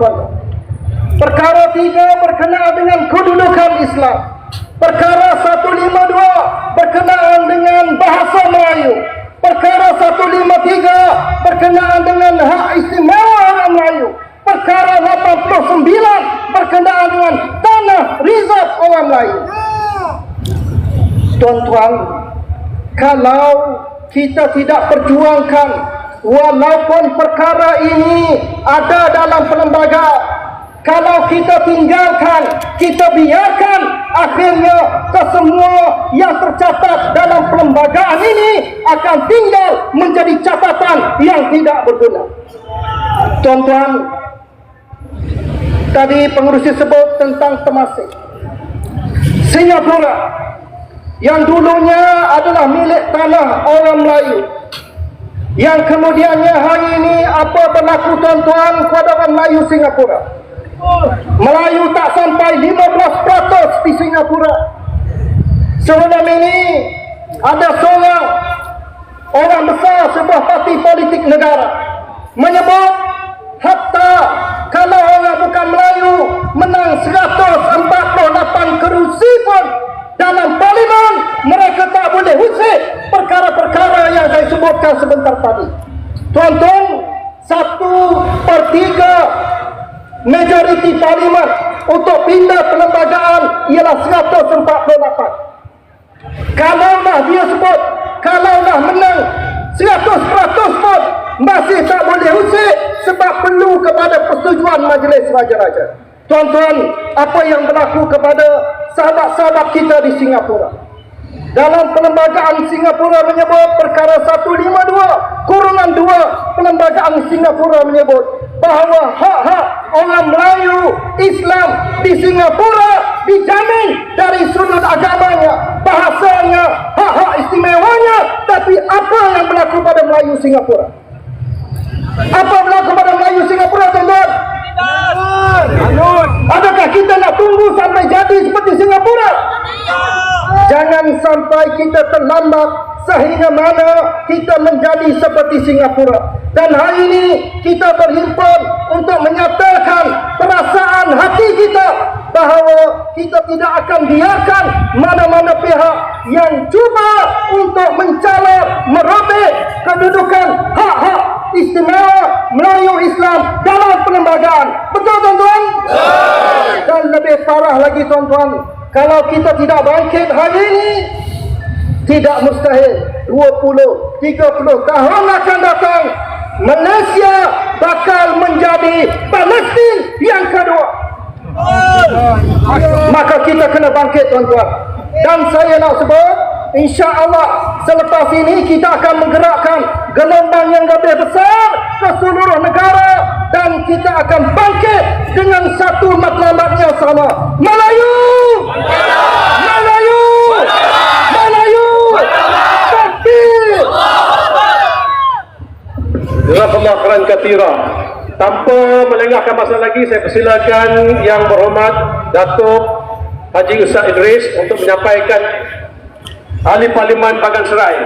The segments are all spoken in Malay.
tuan-tuan. Perkara tiga berkenaan dengan kedudukan Islam. Perkara 152 berkenaan dengan bahasa Melayu. Perkara 153 berkenaan dengan hak istimewa orang Melayu. Perkara 89 berkenaan dengan tanah rizab orang Melayu. Tuan-tuan, kalau kita tidak perjuangkan walaupun perkara ini ada dalam perlembagaan kalau kita tinggalkan, kita biarkan akhirnya kesemua yang tercatat dalam perlembagaan ini akan tinggal menjadi catatan yang tidak berguna. Tuan-tuan, tadi pengurusi sebut tentang Temasek. Singapura yang dulunya adalah milik tanah orang Melayu yang kemudiannya hari ini apa berlaku tuan-tuan kepada orang Melayu Singapura? Melayu tak sampai 15% di Singapura. Sebelum ini ada seorang orang besar sebuah parti politik negara menyebut hatta kalau orang bukan Melayu menang 148 kerusi pun dalam parlimen mereka tak boleh usik perkara-perkara yang saya sebutkan sebentar tadi. Tuan-tuan, satu per tiga majoriti parlimen untuk pindah perlembagaan ialah 148. Kalau dah dia sebut, kalau dah menang 100% pun masih tak boleh usik sebab perlu kepada persetujuan majlis raja-raja. Tuan-tuan, apa yang berlaku kepada sahabat-sahabat kita di Singapura? Dalam perlembagaan Singapura menyebut perkara 152 kurungan 2 perlembagaan Singapura menyebut bahawa hak-hak orang Melayu Islam di Singapura dijamin dari sudut agamanya, bahasanya, hak-hak istimewanya tapi apa yang berlaku pada Melayu Singapura? Apa berlaku pada Melayu Singapura tuan-tuan? Adakah kita nak tunggu sampai jadi seperti Singapura? Jangan sampai kita terlambat sehingga mana kita menjadi seperti Singapura. Dan hari ini kita berhimpun untuk menyatakan perasaan hati kita bahawa kita tidak akan biarkan mana-mana pihak yang cuba untuk mencala merobek kedudukan hak-hak istimewa Melayu Islam dalam perlembagaan. Betul tuan-tuan? Dan lebih parah lagi tuan-tuan, kalau kita tidak bangkit hari ini, tidak mustahil 20, 30 tahun akan datang Malaysia bakal menjadi Palestin yang kedua. Maka kita kena bangkit tuan-tuan. Dan saya nak sebut Insya Allah selepas ini kita akan menggerakkan gelombang yang lebih besar ke seluruh negara dan kita akan bangkit dengan satu matlamat yang sama. Melayu! Melayu! Melayu! Takbir! Jazakallah khairan katira. Tanpa melengahkan masa lagi, saya persilakan yang berhormat Datuk Haji Ustaz Idris untuk menyampaikan Ahli Parlimen Bagan Serai.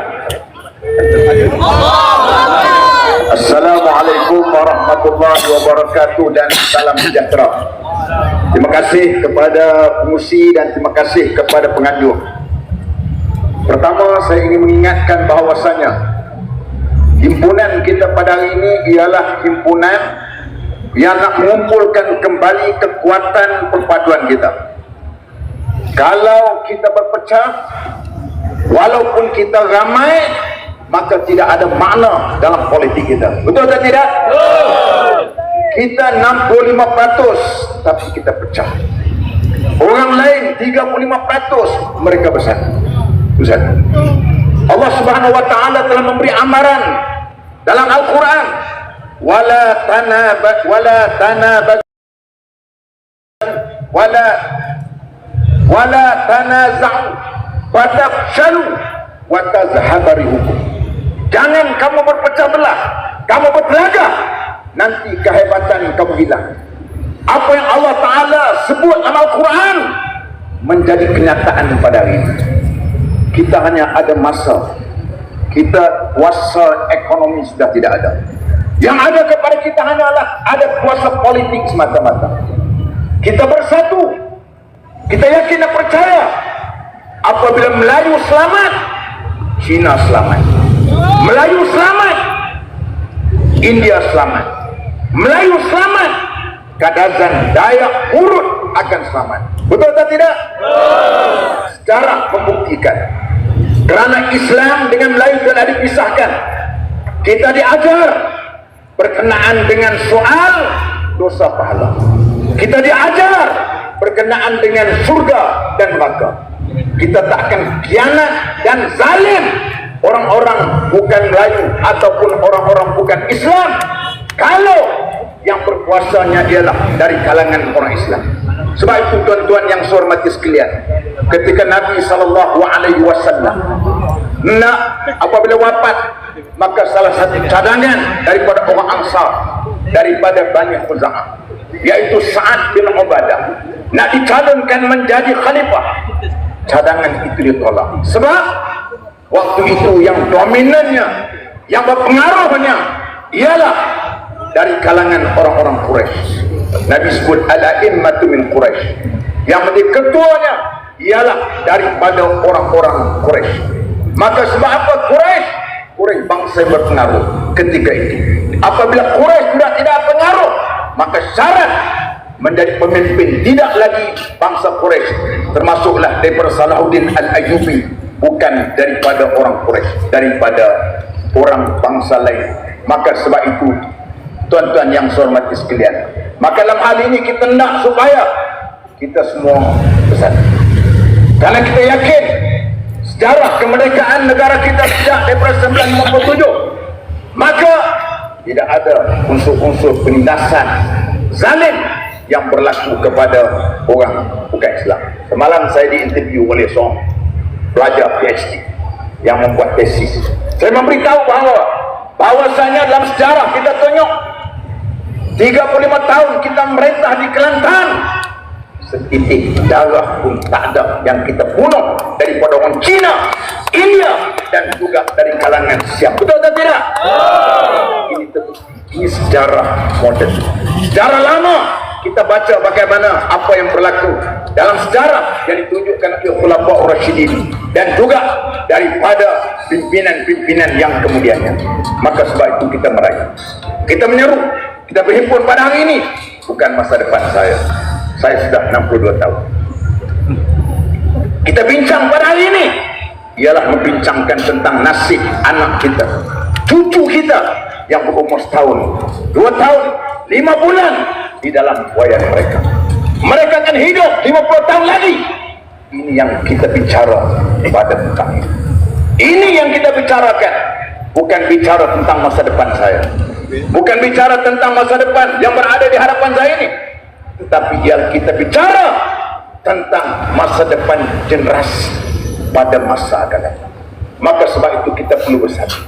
Assalamualaikum warahmatullahi wabarakatuh dan salam sejahtera. Terima kasih kepada pengusi dan terima kasih kepada pengajuh. Pertama saya ingin mengingatkan bahawasanya himpunan kita pada hari ini ialah himpunan yang nak mengumpulkan kembali kekuatan perpaduan kita. Kalau kita berpecah, kita ramai, maka tidak ada makna dalam politik kita. Betul atau tidak? Betul. Kita 65% tapi kita pecah. Orang lain 35% mereka besar. Besar. Allah Subhanahu wa taala telah memberi amaran dalam Al-Quran wala tanaba wala tanaba wala wala tanaza'u fatafshalu wa tazhaba rihukum jangan kamu berpecah belah kamu bertelagah nanti kehebatan kamu hilang. Apa yang Allah Ta'ala sebut dalam Al-Quran menjadi kenyataan pada hari ini. Kita hanya ada masa. Kita kuasa ekonomi sudah tidak ada. Yang ada kepada kita hanyalah ada kuasa politik semata-mata. Kita bersatu. Kita yakin dan percaya apabila Melayu selamat, Cina selamat. Melayu selamat, India selamat. Melayu selamat, Kadazan Dayak Urut akan selamat. Betul atau tidak? Sejarah membuktikan. Kerana Islam dengan Melayu telah dipisahkan. Kita diajar berkenaan dengan soal dosa pahala. Kita diajar berkenaan dengan surga dan neraka. Kita tak akan kianat dan zalim orang-orang bukan Melayu ataupun orang-orang bukan Islam kalau yang berkuasanya ialah dari kalangan orang Islam. Sebab itu tuan-tuan yang saya hormati sekalian, ketika Nabi wasallam nak apabila wafat maka salah satu cadangan daripada orang Ansar daripada Bani Khuza'ah yaitu Sa'ad bin Ubadah nak dicalonkan menjadi khalifah cadangan itu ditolak sebab waktu itu yang dominannya yang berpengaruhnya ialah dari kalangan orang-orang Quraisy. Nabi sebut al-a'immatu min Quraisy. Yang menjadi ketuanya ialah daripada orang-orang Quraisy. Maka sebab apa Quraisy? Quraisy bangsa yang berpengaruh ketika itu. Apabila Quraisy sudah tidak pengaruh maka syarat menjadi pemimpin tidak lagi bangsa Quraisy termasuklah daripada Salahuddin Al-Ayyubi bukan daripada orang Quraisy daripada orang bangsa lain. Maka sebab itu tuan-tuan yang hormati sekalian maka dalam hal ini kita nak supaya kita semua bersatu. Kerana kita yakin sejarah kemerdekaan negara kita sejak daripada 1957 maka tidak ada unsur-unsur penindasan zalim yang berlaku kepada orang bukan Islam semalam saya diinterview oleh seorang pelajar PhD yang membuat tesis saya memberitahu bahawa bahawasanya dalam sejarah kita tengok 35 tahun kita merintah di Kelantan setitik darah pun tak ada yang kita bunuh daripada orang Cina, India dan juga dari kalangan siap. Betul atau tidak? Ini tentu ini sejarah moden. Sejarah lama kita baca bagaimana apa yang berlaku dalam sejarah yang ditunjukkan oleh Khulafaur Rasyidin dan juga daripada pimpinan-pimpinan yang kemudiannya. Maka sebab itu kita meraih. Kita menyeru, kita berhimpun pada hari ini bukan masa depan saya. Saya sudah 62 tahun. Kita bincang pada hari ini ialah membincangkan tentang nasib anak kita, cucu kita yang berumur setahun, dua tahun, lima bulan di dalam wayang mereka. Mereka akan hidup 50 tahun lagi. Ini yang kita bicara pada tentang ini. Ini yang kita bicarakan. Bukan bicara tentang masa depan saya. Bukan bicara tentang masa depan yang berada di hadapan saya ini. Tetapi yang kita bicara tentang masa depan generasi pada masa akan datang. Maka sebab itu kita perlu bersatu.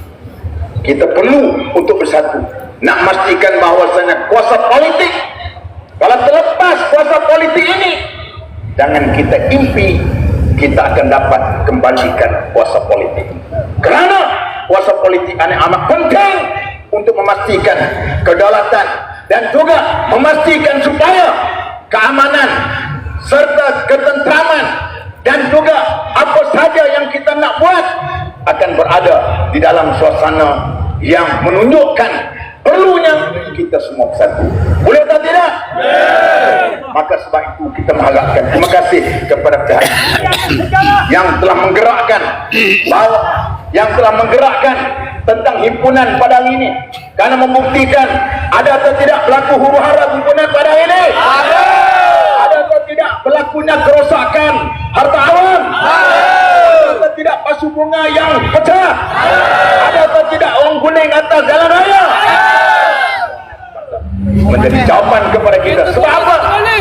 Kita perlu untuk bersatu. Nak memastikan bahawasanya kuasa politik kalau terlepas kuasa politik ini jangan kita impi kita akan dapat kembalikan kuasa politik. Kerana kuasa politik ini amat penting untuk memastikan kedaulatan dan juga memastikan supaya keamanan serta ketentraman dan juga apa saja yang kita nak buat akan berada di dalam suasana yang menunjukkan perlunya kita semua bersatu. Boleh atau tidak? Maka sebab itu kita mengharapkan terima kasih kepada pihak yang telah menggerakkan bahawa yang telah menggerakkan tentang himpunan pada hari ini karena membuktikan ada atau tidak berlaku huru hara himpunan pada hari ini. Ada. Ada atau tidak berlakunya kerosakan harta awam ada. Atau tidak pasu bunga yang pecah. Ada. Atau tidak orang guling atas jalan raya menjadi jawapan kepada kita. Sebab apa?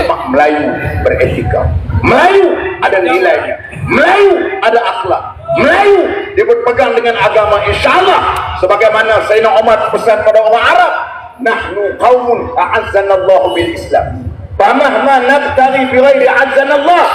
sebab Melayu beretika. Melayu ada nilainya. Melayu ada akhlak. Melayu dia berpegang dengan agama insyaAllah. Sebagaimana Sayyidina Umar pesan pada orang Arab nahnu qawmun a'azzanallahu bil Islam famahma nabtari bi ghairi a'azzanallah.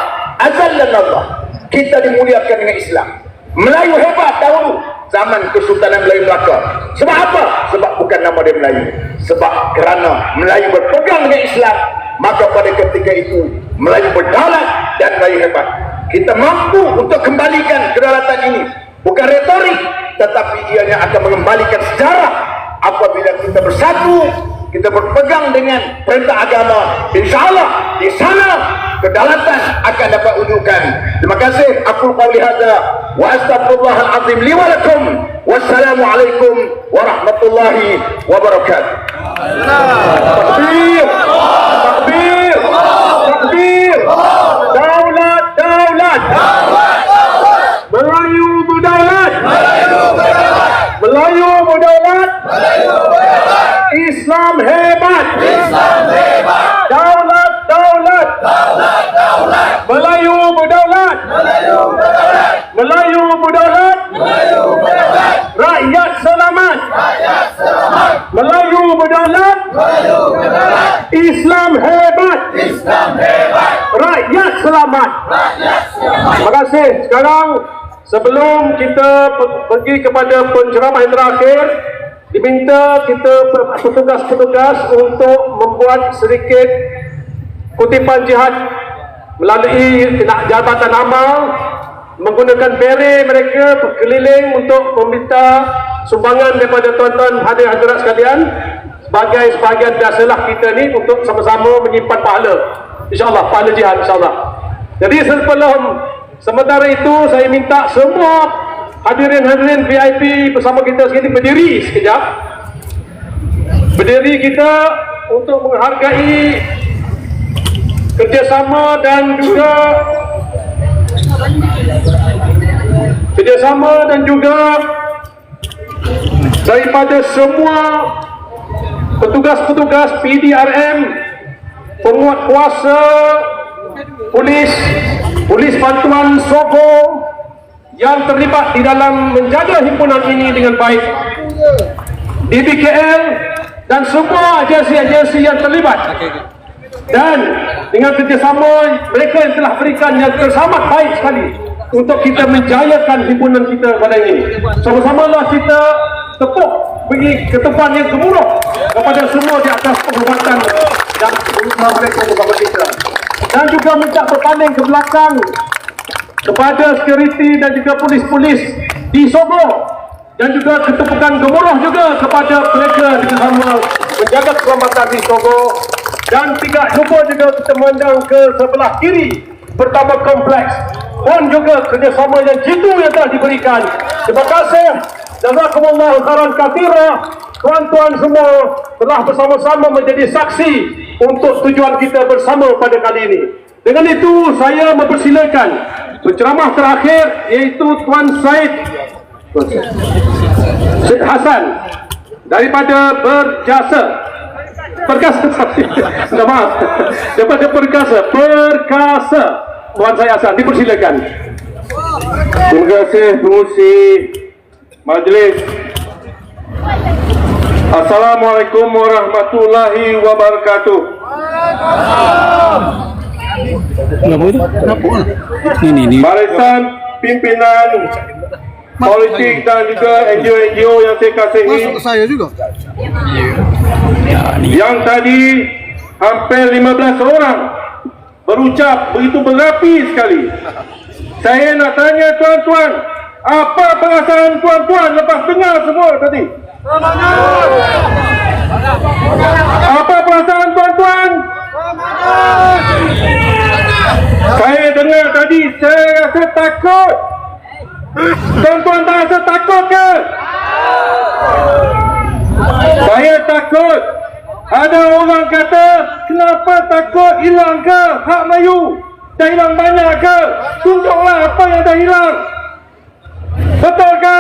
Azallanallah kita dimuliakan dengan Islam. Melayu hebat dahulu zaman Kesultanan Melayu Melaka. Sebab apa? Sebab bukan nama dia Melayu. Sebab kerana Melayu berpegang dengan Islam, maka pada ketika itu Melayu berdaulat dan Melayu hebat. Kita mampu untuk kembalikan kedaulatan ini. Bukan retorik, tetapi ianya akan mengembalikan sejarah apabila kita bersatu kita berpegang dengan perintah agama insyaallah di sana kedaulatan akan dapat wujudkan terima kasih. Aku qauli hadza. Wa astaghfirullahal azim li wa lakum. Wassalamu alaikum warahmatullahi wabarakatuh takbir. Takbir. Takbir. Daulat daulat. Melayu berdaulat. Melayu berdaulat. Islam hebat. Islam hebat. Daulat, daulat. Daulat, daulat. Melayu berdaulat. Melayu berdaulat. Melayu berdaulat. Melayu berdaulat. Rakyat selamat. Rakyat selamat. Melayu berdaulat. Melayu berdaulat. Islam hebat. Islam hebat. Rakyat selamat. Rakyat selamat. Terima kasih. Sekarang sebelum kita pe- pergi kepada penceramah yang terakhir, diminta kita petugas-petugas untuk membuat sedikit kutipan jihad melalui jabatan amal menggunakan beret mereka berkeliling untuk meminta sumbangan daripada tuan-tuan hadir hadirat sekalian sebagai sebahagian biasalah kita ni untuk sama-sama menyimpan pahala. insyaAllah pahala jihad insyaAllah. Jadi sebelum sementara itu saya minta semua hadirin-hadirin VIP bersama kita sekali berdiri sekejap. Berdiri kita untuk menghargai kerjasama dan juga kerjasama dan juga daripada semua petugas-petugas PDRM penguat kuasa polis polis bantuan Sogo yang terlibat di dalam menjaga himpunan ini dengan baik. DBKL dan semua agensi-agensi yang terlibat. Dan dengan kerjasama mereka yang telah berikan yang teramat baik sekali untuk kita menjayakan himpunan kita pada ini. Sama-samalah kita tepuk bagi ketepan yang gemuruh kepada semua di atas penghormatan dan usaha mereka bersama kita. Dan juga minta berpaling ke belakang kepada security dan juga polis-polis di Sogo dan juga ketepukan gemuruh juga kepada mereka di bersama menjaga keselamatan di Sogo dan tidak lupa juga kita memandang ke sebelah kiri pertama kompleks pun juga kerjasama yang jitu yang telah diberikan. Terima kasih. Jazakumullah khairan kathira. Tuan-tuan semua telah bersama-sama menjadi saksi untuk tujuan kita bersama pada kali ini. Dengan itu saya mempersilakan penceramah terakhir iaitu Tuan Said Syed Hasan daripada Berjasa Perkasa. Minta maaf. Daripada Perkasa. Perkasa. Tuan Syed Hasan dipersilakan. Terima kasih pengusi majlis. Assalamualaikum warahmatullahi wabarakatuh. Ni. Barisan pimpinan politik dan juga NGO-NGO yang saya kasihi. Saya juga. Yang tadi hampir 15 orang berucap begitu berapi sekali. Saya nak tanya tuan-tuan, apa perasaan tuan-tuan lepas dengar semua tadi? Apa perasaan tuan-tuan? Saya dengar tadi, saya rasa takut. Tuan-tuan tak rasa takut ke? Saya takut. Ada orang kata, kenapa takut hilang ke hak Melayu? Dah hilang banyak ke? Tunjuklah apa yang dah hilang. Betul ke?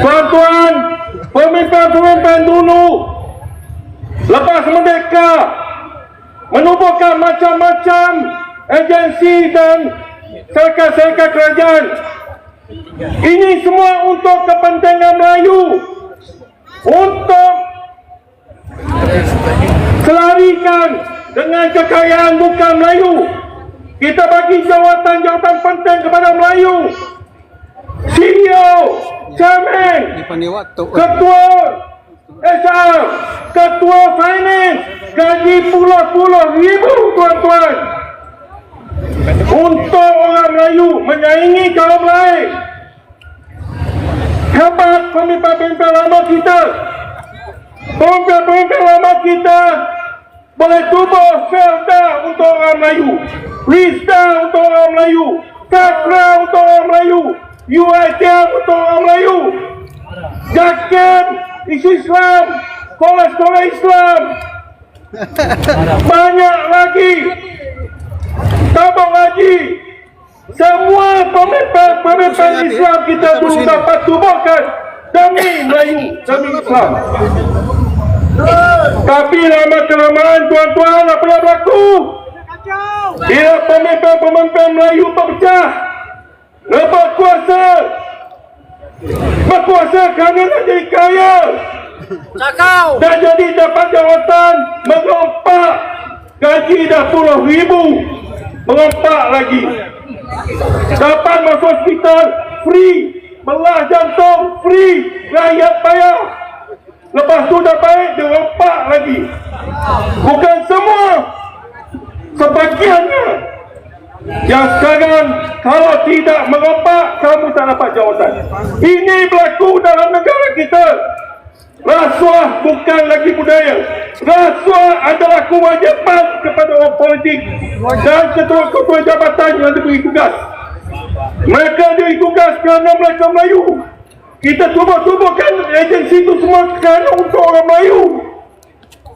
Tuan-tuan, pemimpin-pemimpin dulu lepas merdeka menubuhkan macam-macam agensi dan serkat-serkat kerajaan. Ini semua untuk kepentingan Melayu. Untuk selarikan dengan kekayaan bukan Melayu. Kita bagi jawatan-jawatan penting kepada Melayu. CEO, Chairman, Ketua HR, Ketua Finance, gaji puluh-puluh ribu tuan-tuan. Untuk orang Melayu menyaingi kaum lain. Hebat pemimpin-pemimpin lama kita. Pemimpin-pemimpin lama kita boleh tubuh Felda untuk orang Melayu. Rista untuk orang Melayu. Kakra untuk orang Melayu. UITM untuk orang Melayu. Jakin isu Islam. Sekolah-sekolah Islam. Banyak lagi. Tabung lagi. Semua pemimpin-pemimpin Islam kita dulu dapat tubuhkan demi Melayu, demi Islam. Tapi lama kelamaan tuan-tuan apa yang berlaku? Bila pemimpin-pemimpin Melayu terpecah Lepas kuasa Berkuasa kerana nak jadi kaya Cakau. Dah jadi dapat jawatan Mengompak Gaji dah puluh ribu Mengompak lagi Dapat masuk hospital Free. Belah jantung Free. Rakyat bayar. Lepas tu dah baik Dia rompak lagi. Bukan semua. Sebagiannya. Yang sekarang Kalau tidak merompak Kamu tak dapat jawatan Ini berlaku dalam negara kita. Rasuah bukan lagi budaya Rasuah adalah kewajipan kepada orang politik Dan ketua-ketua jabatan yang diberi tugas. Mereka diberi tugas kerana mereka Melayu. Kita tubuh-tubuhkan agensi itu semua kerana untuk orang Melayu.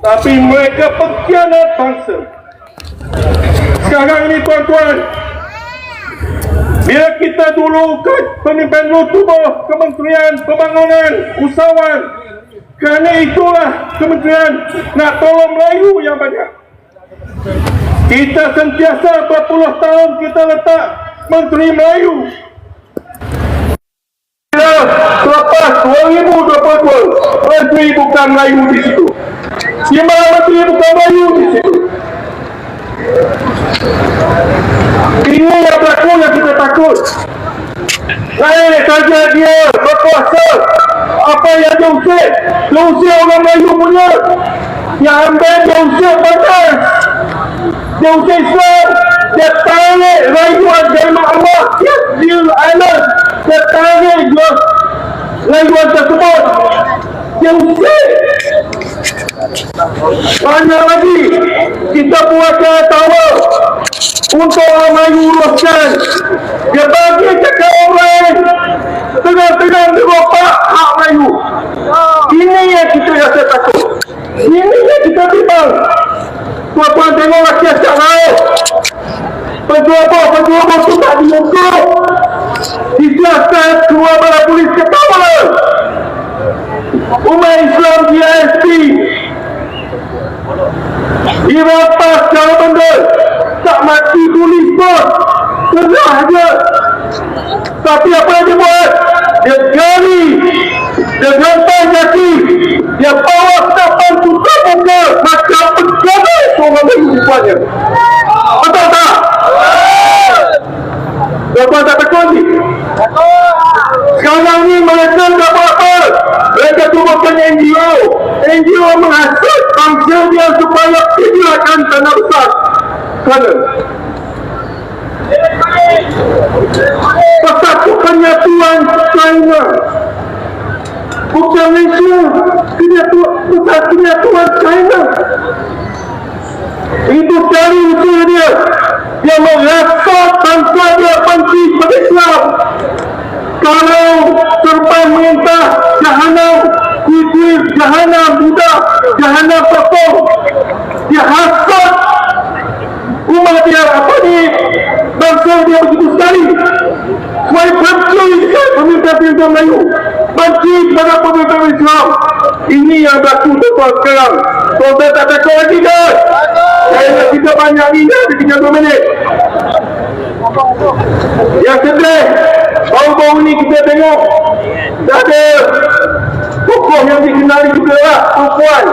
Tapi mereka pengkhianat bangsa. Sekarang ini tuan-tuan Bila kita dulu ke pemimpin dulu tubuh Kementerian Pembangunan Usahawan Kerana itulah kementerian nak tolong Melayu yang banyak Kita sentiasa berpuluh tahun kita letak Menteri Melayu selepas 2022 Menteri bukan Melayu di situ Di mana Menteri bukan Melayu di situ Ini yang berlaku yang kita takut. Lain saja dia berkuasa. Apa yang dia usir? Dia usir orang Melayu punya. Yang ambil dia usir panas. Dia usir Islam. Dia tarik rayuan dari Allah. Dia deal island. Dia tarik dia rayuan tersebut. Dia usir. Banyak lagi kita buat tawa untuk orang Melayu uruskan. Dia bagi cakap orang lain. Tengah-tengah dirompak hak Melayu. Ini yang kita rasa takut. Ini yang kita bimbang. Tuan-tuan tengok rakyat lain. Pejuang-pejuang itu tak diukur. Disiaskan keluar bala polis ketawa. Umat Islam GSP dirampas cara benda tak mati tulis pun senang aja tapi apa yang dia buat dia gari dia gantai kaki dia bawa depan tutup muka macam penjaga seorang Melayu rupanya betul tak? Ni? Sekarang ni mereka tak buat apa? Mereka tubuhkan NGO. NGO menghasut bangsa dia supaya sediakan tanah besar. Sana. Persatukannya Tuhan China. Bukan Malaysia. Persatukannya Tuhan China. Itu dari usaha dia. Dia merasuk bangsa dia benci kepada Islam. Kalau serban merintah jahanam, kuih jahanam budak, jahanam sokong. Dia hasut umat dia apa ni bangsa dia begitu sekali. Supaya benci dengan pemimpin-pemimpin Melayu. Benci kepada pemimpin Islam. Ini yang berlaku tuan sekarang. Tuan tak takut lagi kan? Saya nak cerita banyak ni dah, ada 32 minit. Yang sedih, baru-baru ni kita tengok dah ada tokoh yang dikenali juga lah, perempuan.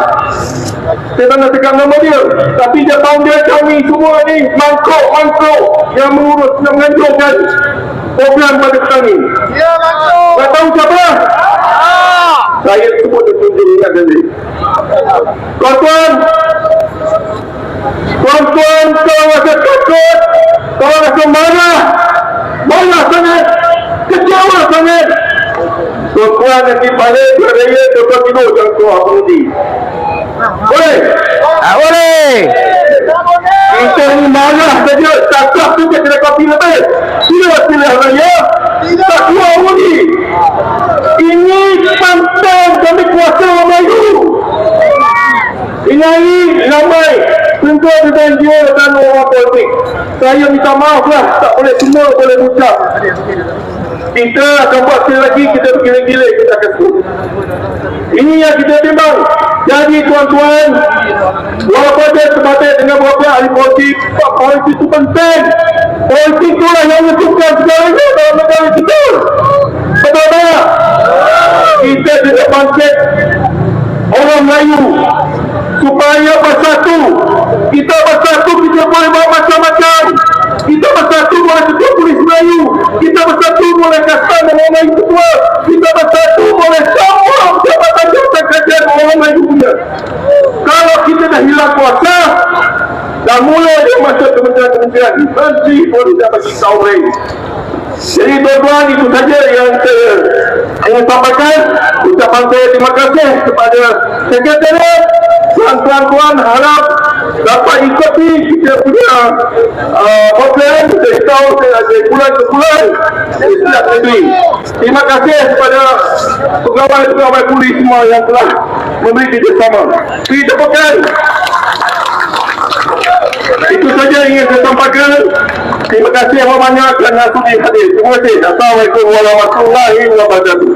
saya tak nak cakap nama dia tapi dia founder kami semua ni mangkuk-mangkuk yang mengurus yang menganjurkan program pada petani Ya, Mangkuk. tak tahu siapa saya sebut tunjuk ingat tadi tuan-tuan tuan-tuan kalau rasa takut kalau rasa marah marah sangat kecewa sangat. Tuan-tuan nanti balik ke raya tuan-tuan tidur keluar pengundi boleh? Tak boleh. Kita ni marah saja. Takut tu dia kena kopi lebih sila sila raya tak keluar pengundi ini pantang kami kuasa orang Melayu. Ini ramai tentera berjanji dan orang politik. Saya minta maaf lah tak boleh semua boleh ucap kita akan buat sekali lagi kita bergila-gila kita akan sebut ini yang kita timbang. Jadi tuan-tuan walaupun dia sebatik dengan beberapa ahli politik politik itu penting. Politik itulah yang menentukan segalanya dalam negara kita. Betul tak? kita tidak bangkit orang Melayu supaya bersatu. Kita bersatu kita boleh buat macam-macam bersatu boleh ketua polis Melayu. Kita bersatu boleh kasar dengan orang Melayu ketua kita bersatu boleh semua jabatan-jabatan kerajaan orang Melayu punya. Kalau kita dah hilang kuasa dah mula dia masuk kementerian-kementerian. Menteri pun dah bagi tahu jadi tuan-tuan itu saja yang saya ingin sampaikan. Ucapan saya terima kasih kepada sekretariat. Tuan-tuan harap dapat ikuti kita punya uh, program dari tahun dari bulan ke bulan dari setiap negeri. Terima kasih kepada pegawai-pegawai polis semua yang telah memberi kerjasama. Beri tepukan. Itu saja yang ingin saya sampaikan. Terima kasih amat banyak kerana sudi hadir. Terima kasih. Assalamualaikum warahmatullahi wabarakatuh.